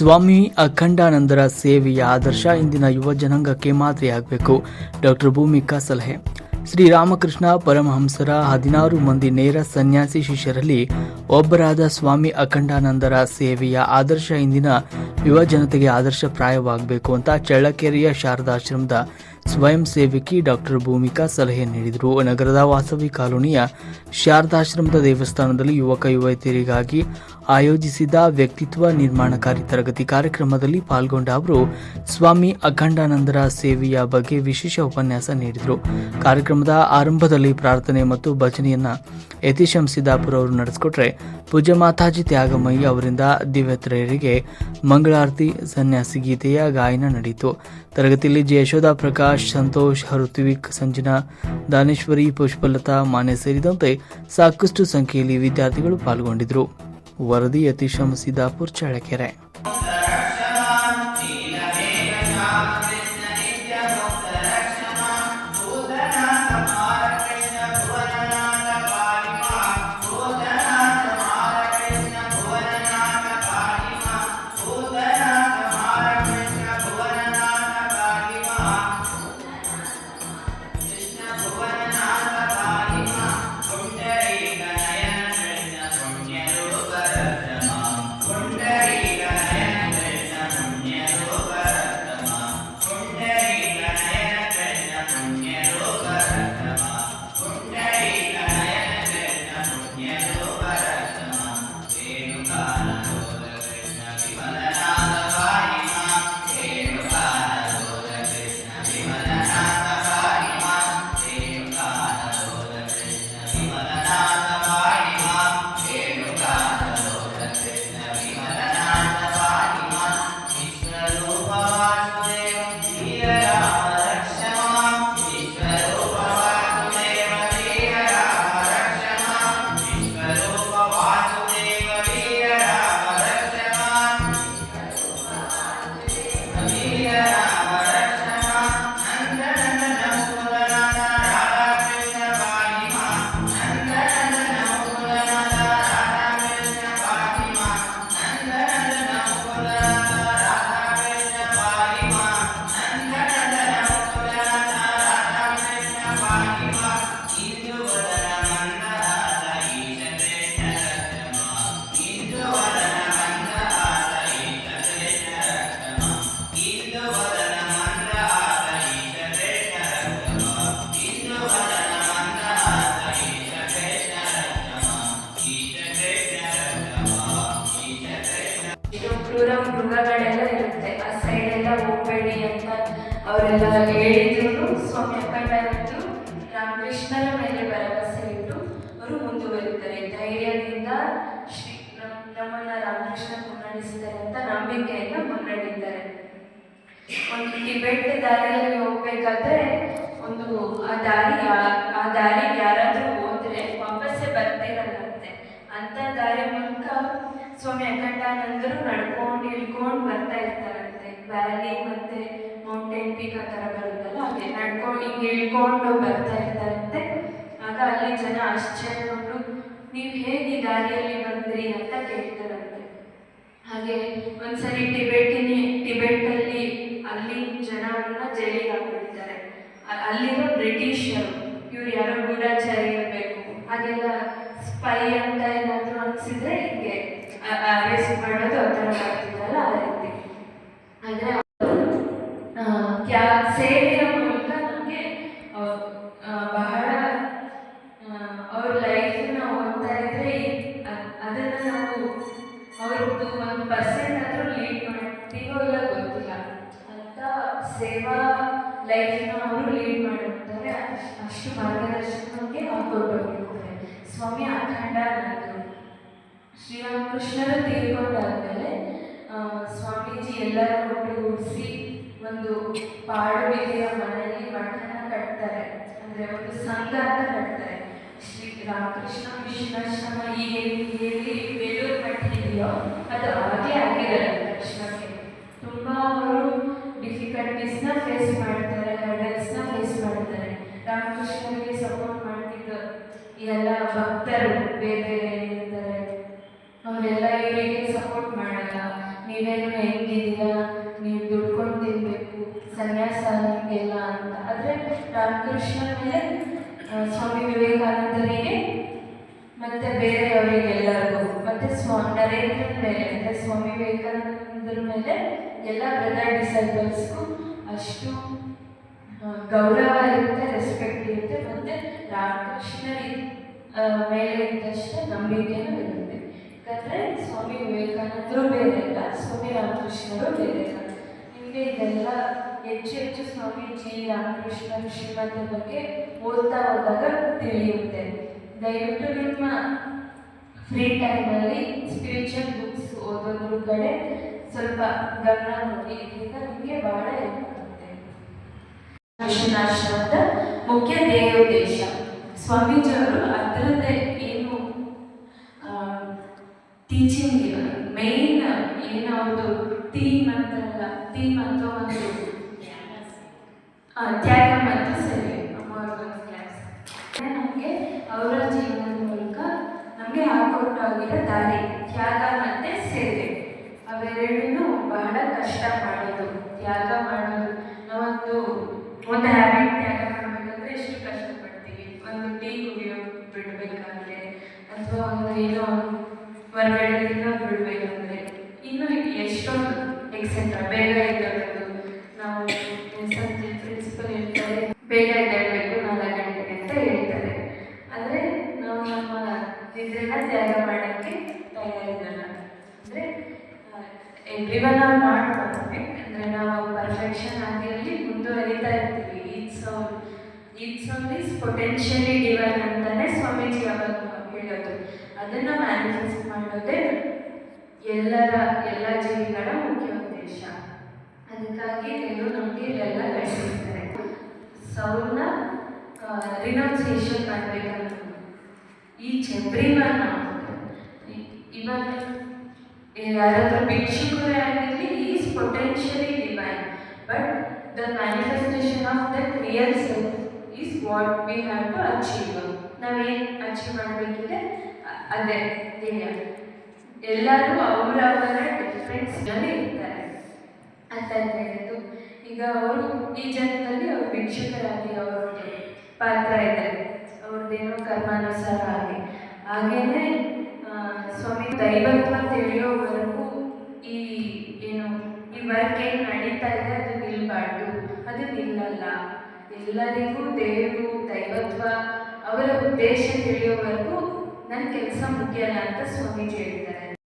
ಸ್ವಾಮಿ ಅಖಂಡಾನಂದರ ಸೇವೆಯ ಆದರ್ಶ ಇಂದಿನ ಯುವ ಜನಾಂಗಕ್ಕೆ ಮಾದರಿಯಾಗಬೇಕು ಡಾಕ್ಟರ್ ಭೂಮಿಕಾ ಸಲಹೆ. ಶ್ರೀರಾಮಕೃಷ್ಣ ಪರಮಹಂಸರ ಹದಿನಾರು ಮಂದಿ ನೇರ ಸನ್ಯಾಸಿ ಶಿಷ್ಯರಲ್ಲಿ ಒಬ್ಬರಾದ ಸ್ವಾಮಿ ಅಖಂಡಾನಂದರ ಸೇವೆಯ ಆದರ್ಶ ಇಂದಿನ ಯುವ ಜನತೆಗೆ ಆದರ್ಶಪ್ರಾಯವಾಗಬೇಕು ಅಂತ ಚಳ್ಳಕೆರೆಯ ಶಾರದಾಶ್ರಮದ ಸ್ವಯಂ ಸೇವಕಿ ಡಾಕ್ಟರ್ ಭೂಮಿಕಾ ಸಲಹೆ ನೀಡಿದರು. ನಗರದ ವಾಸವಿ ಕಾಲೋನಿಯ ಶಾರದಾಶ್ರಮದ ದೇವಸ್ಥಾನದಲ್ಲಿ ಯುವಕ ಯುವತಿಯರಿಗಾಗಿ ಆಯೋಜಿಸಿದ ವ್ಯಕ್ತಿತ್ವ ನಿರ್ಮಾಣಕಾರಿ ತರಗತಿ ಕಾರ್ಯಕ್ರಮದಲ್ಲಿ ಪಾಲ್ಗೊಂಡ ಅವರು, ಸ್ವಾಮಿ ಅಖಂಡಾನಂದರ ಸೇವೆಯ ಬಗ್ಗೆ ವಿಶೇಷ ಉಪನ್ಯಾಸ ನೀಡಿದರು. ಕಾರ್ಯಕ್ರಮದ ಆರಂಭದಲ್ಲಿ ಪ್ರಾರ್ಥನೆ ಮತ್ತು ಭಜನೆಯನ್ನ ಯತೀಶಂ ಸಿದ್ದಾಪುರ ಅವರು ನಡೆಸಿಕೊಟ್ರೆ, ಪೂಜ್ಯ ಮಾತಾಜಿ ತ್ಯಾಗಮಯಿ ಅವರಿಂದ ದಿವ್ಯತ್ರಯರಿಗೆ ಮಂಗಳಾರತಿ ಸನ್ಯಾಸಿ ಗೀತೆಯ ಗಾಯನ ನಡೆಯಿತು. ತರಗತಿಯಲ್ಲಿ ಜೆ ಯಶೋಧ ಪ್ರಕಾಶ್ ಸಂತೋಷ್ ಋತ್ವಿಕ್ ಸಂಜನಾ, ದಾನೇಶ್ವರಿ, ಪುಷ್ಪಲತಾ, ಮಾನೆ ಸೇರಿದಂತೆ ಸಾಕಷ್ಟು ಸಂಖ್ಯೆಯಲ್ಲಿ ವಿದ್ಯಾರ್ಥಿಗಳು ಪಾಲ್ಗೊಂಡಿದ್ದರು. ವರದಿ ಯತೀಶ್ ಸಿದ್ದಾಪುರ್ ಚಳ್ಳಕೆರೆ. ಅವರೆಲ್ಲ ಹೇಳಿದ್ರು, ಸ್ವಾಮಿ ಅಖಂಡಾನಂದರು ರಾಮಕೃಷ್ಣರ ಮೇಲೆ ಭರವಸೆ ಇಟ್ಟು ಅವರು ಮುಂದುವರಿತಾರೆ ಧೈರ್ಯದಿಂದ ಶ್ರೀ ನಮ್ಮ ನಮ್ಮನ್ನ ರಾಮಕೃಷ್ಣ ಮುನ್ನಡೆಸಿದ್ದಾರೆ ಅಂತ ನಂಬಿಕೆಯಿಂದ ಮುನ್ನಡೆದಿದ್ದಾರೆ. ಒಂದು ಟಿಬೆಟ್ ದಾರಿಯಲ್ಲಿ ಹೋಗ್ಬೇಕಾದ್ರೆ ಒಂದು, ಆ ದಾರಿ ಆ ದಾರಿ ಯಾರಾದ್ರೂ ಹೋದ್ರೆ ವಾಪಸ್ಸೇ ಬರ್ತಿರಲ್ಲಂತೆ. ಅಂತ ದಾರಿ ಮೂಲಕ ಸ್ವಾಮಿ ಅಖಂಡಾನಂದರು ನಡ್ಕೊಂಡು, ಇಳ್ಕೊಂಡು ಬರ್ತಾ ಇರ್ತಾರಂತೆ. ವ್ಯಾಲಿ ಮತ್ತೆ ಮೌಂಟೇನ್ ಪೀಕ್ ಆ ಥರ ಬರುತ್ತಲ್ಲ ಹಾಗೆ ನಡ್ಕೊಂಡು ಹಿಂಗೆ ಇಳ್ಕೊಂಡು ಬರ್ತಾ ಇರ್ತಾರಂತೆ ಆಗ ಅಲ್ಲಿ ಜನ ಆಶ್ಚರ್ಯಗೊಂಡು ನೀವು ಹೇಗೆ ದಾರಿಯಲ್ಲಿ ಬಂದ್ರಿ ಅಂತ ಕೇಳ್ತಾರಂತೆ. ಹಾಗೆ ಒಂದ್ಸರಿ ಟಿಬೆಟಿನಿ ಟಿಬೆಟಲ್ಲಿ ಅಲ್ಲಿ ಜನವನ್ನ ಜೈಲಿಗೆ ಹಾಕ್ಬಿಡ್ತಾರೆ ಅಲ್ಲಿರೋ ಬ್ರಿಟಿಷರು, ಇವ್ರು ಯಾರೋ ಗೂಢಾಚಾರಿ ಇರಬೇಕು. ಹಾಗೆಲ್ಲ ಸ್ಪೈ ಅಂತ ಏನಾದರೂ ಅನಿಸಿದ್ರೆ ಹಿಂಗೆ ಅರೆಸ್ಟ್ ಮಾಡೋದು ಆ ಥರ ಮಾಡ್ತಿದ್ದಲ್ಲ ಆ ಆದರೆ ಅಖಂಡಾನಂದರು ಶ್ರೀರಾಮಕೃಷ್ಣರು ತೀರ್ಕೊಂಡಾದ್ಮೇಲೆ ಸ್ವಾಮೀಜಿ ಎಲ್ಲರೂ ಒಟ್ಟುಗೂಡಿಸಿ ಒಂದು ಪಾಡುಬಿದಿಯ ಮನೆಯಲ್ಲಿ ಮಠನ ಕಟ್ತಾರೆ. ಅಂದರೆ ಒಂದು ಸಂಘ ಅಂತ ಕಟ್ತಾರೆ. ಶ್ರೀ ರಾಮಕೃಷ್ಣ ಮಿಷನಾಶ್ರಮ ಈಗ ಹೇಳಿ ಬೇಲೂರು ಅದು ಅವಾಗೇ ಆಗಿರಲ್ಲ ತಕ್ಷಣಕ್ಕೆ ತುಂಬ ಅವರು ಡಿಫಿಕಲ್ಟೀಸ್ನ ಫೇಸ್ ಮಾಡ್ತಾರೆ ಹರ್ಡಲ್ಸ್ನ ಫೇಸ್ ಮಾಡ್ತಾರೆ. ರಾಮಕೃಷ್ಣನಿಗೆ ಸಪೋರ್ಟ್ ಮಾಡ್ತಿದ್ದ ಎಲ್ಲ ಭಕ್ತರು ಬೇರೆ ಏನಿದ್ದಾರೆ ಅವರೆಲ್ಲ ಇವರಿಗೆ ಸಪೋರ್ಟ್ ಮಾಡಲ್ಲ. ನೀವು ನೀವೇನು ಹೆಂಗಿದ್ದೀರಾ? ನೀವು ದುಡ್ಕೊಂಡು ತಿನ್ಬೇಕು. ಸನ್ಯಾಸ ನಿಮಗೆಲ್ಲ ಅಂತ. ಆದರೆ ರಾಮಕೃಷ್ಣ ಮೇಲೆ ಸ್ವಾಮಿ ವಿವೇಕಾನಂದರಿಗೆ ಮತ್ತು ಬೇರೆಯವರಿಗೆಲ್ಲರಿಗೂ ಮತ್ತು ಸ್ವಾ ನರೇಂದ್ರನ ಮೇಲೆ ಅಂದರೆ ಸ್ವಾಮಿ ವಿವೇಕಾನಂದರ ಮೇಲೆ ಎಲ್ಲ ಬ್ರದರ್ ಡಿಸೈಬಲ್ಸ್ಗೂ ಅಷ್ಟು ಗೌರವ ಇರುತ್ತೆ ರೆಸ್ಪೆಕ್ಟ್ ಇರುತ್ತೆ. ಮತ್ತೆ ರಾಮಕೃಷ್ಣರ ಆ, ಮೇಲೆ ಇದ್ದಷ್ಟೇ ನಂಬಿಕೆನೂ ಇರುತ್ತೆ. ಯಾಕಂದರೆ ಸ್ವಾಮಿ ವಿವೇಕಾನಂದರು ಬೇರೆ ಇಲ್ಲ ಸ್ವಾಮಿ ರಾಮಕೃಷ್ಣರು ಬೇರೆ ಇಲ್ಲ ನಿಮಗೆ ಇದೆಲ್ಲ ಹೆಚ್ಚು ಹೆಚ್ಚು ಸ್ವಾಮೀಜಿ ರಾಮಕೃಷ್ಣ ಶ್ರೀಮಂತರ ಬಗ್ಗೆ ಓದ್ತಾ ಹೋದಾಗ ತಿಳಿಯುತ್ತೆ. ದಯವಿಟ್ಟು ನಿಮ್ಮ ಫ್ರೀ ಟೈಮಲ್ಲಿ ಸ್ಪಿರಿಚುವಲ್ ಬುಕ್ಸ್ ಓದೋದ್ರ ಕಡೆ ಸ್ವಲ್ಪ ಗಮನ ಕೊಡಿ, ಇದರಿಂದ ನಿಮಗೆ ಬಹಳ ಹೆಲ್ಪ್ ಆಗುತ್ತೆ. ಕೃಷ್ಣಾಶ್ರಮದ ಮುಖ್ಯ ಧ್ಯೇಯೋದ್ದೇಶ ಸ್ವಾಮೀಜಿಯವರು ಅದರದ್ದೇ ಏನು ಟೀಚಿಂಗ್ ಮೇನ್ ಏನು ಅವ್ರದ್ದು ಥೀಮ್ ಅಂತಲ್ಲ ಥೀಮ್ ಅಂತ ಒಂದು ತ್ಯಾಗ ಅಮ್ಮವ್ರಿಗೊಂದು ಕ್ಲಾಸ್ ನಮಗೆ ಅವರ ಜೀವನದ ಮೂಲಕ ನಮಗೆ ಹಾಕೊಟ್ಟಾಗಿರೋ ದಾರಿ, ತ್ಯಾಗ ಮತ್ತೆ ಸೇವೆ. ಅವೆರಡೂ ಬಹಳ ಕಷ್ಟ ಮಾಡೋದು ತ್ಯಾಗ ಮಾಡೋದು, ನಾವೊಂದು, ಒಂದು ಹ್ಯಾಬಿಟ್ ತ್ಯಾಗ ಮಾಡಬೇಕಂದ್ರೆ ಎಷ್ಟು ಕಷ್ಟಪಡ್ತೀವಿ ಒಂದು ಟೀ ಕುಡಿಯೋದು ಬಿಡಬೇಕಾದ್ರೆ ಅಥವಾ ಒಂದು ಏನೋ ಹೊರಗಡೆ ಬಿಡಬೇಕಂದ್ರೆ ಇನ್ನು ಎಷ್ಟೊಂದು ಎಕ್ಸೆಟ್ರಾ ಬೇಗ ಎದ್ದೇಳೋದು ನಾವು ಸಂಜೆ ಪ್ರಿನ್ಸಿಪಲ್ ಹೇಳ್ತಾರೆ, ಬೇಗ ಎದ್ದೇಳಬೇಕು, ನಾಲ್ಕು ಗಂಟೆಗೆ ಅಂತ ಹೇಳ್ತಾರೆ. ಆದರೆ ನಾವು ನಮ್ಮ ನಿದ್ರೆನ ತ್ಯಾಗ ಮಾಡೋಕ್ಕೆ ತಯಾರಿರಲ್ಲ ಅಂದರೆ ಎವ್ರಿವನ್ ನಾವು ಪರ್ಫೆಕ್ಟ್ ಅಂದರೆ ನಾವು ಪರ್ಫೆಕ್ಷನ್ ಆಗಿರಲಿ, ಮುಂದುವರಿತಾ ಇರ್ತೀವಿ. It's it's only potentially divine ಅಂತಲೇ ಸ್ವಾಮೀಜಿ ಅವಾಗ ಹೇಳೋದು ಅದನ್ನು ಮ್ಯಾನಿಫೆಸ್ಟ್ ಮಾಡೋದೇ ಎಲ್ಲರ, ಎಲ್ಲ ಜೀವಿಗಳ ಮುಖ್ಯ ಉದ್ದೇಶ. ಅದಕ್ಕಾಗಿ ದೇವರು ನಮಗೆ ಇಲ್ಲೆಲ್ಲ ಕಳಿಸಿರ್ತಾರೆ. ಸೌರ್ನ ರಿನೌನ್ಸಿಯೇಷನ್ ಮಾಡಬೇಕಂತ. ಈ ಒನ್ ಇವನ್ ಯಾರಾದ್ರೂ ಭಿಕ್ಷುಕರೇ ಆಗಿರಲಿ is potentially divine but the manifestation of the real self is what we have to achieve ನಾವೇನು ಅಚೀವ್ ಮಾಡಬೇಕಿದೆ? ಅದೇ ಧ್ಯೇಯ ಎಲ್ಲರೂ ಅವರವರ ಡಿಫ್ರೆನ್ಸ್ನಲ್ಲಿ ಇರ್ತಾರೆ. ಅಂತ ಹೇಳಿದ್ದು. ಈಗ ಅವರು ಈ ಜನ್ಮದಲ್ಲಿ ಅವರು ಭಿಕ್ಷುಕರಾಗಿ ಅವ್ರದ್ದು ಪಾತ್ರ ಇದೆ. ಅವ್ರದ್ದೇನೋ ಕರ್ಮಾನುಸಾರ ಆಗಿ. ಹಾಗೇನೆ ಸ್ವಾಮಿ ದೈವತ್ವ ತಿಳಿಯೋವರೆಗೂ ಈ, ಏನು, ಈ ವರ್ಕ್ ಏನು ನಡೀತಾ ಇದೆ, ಅದು ನಿಲ್ಬಾರ್ದು. ಅದು ನಿಲ್ಲಲ್ಲ. ಎಲ್ಲರಿಗೂ ದೇವರು, ದೈವತ್ವ, ಅವರ ಉದ್ದೇಶ ತಿಳಿಯೋವರೆಗೂ ನನ್ನ ಕೆಲಸ ಮುಗಿಯಲ್ಲ ಅಂತ ಸ್ವಾಮೀಜಿ ಹೇಳ್ತಾರೆ.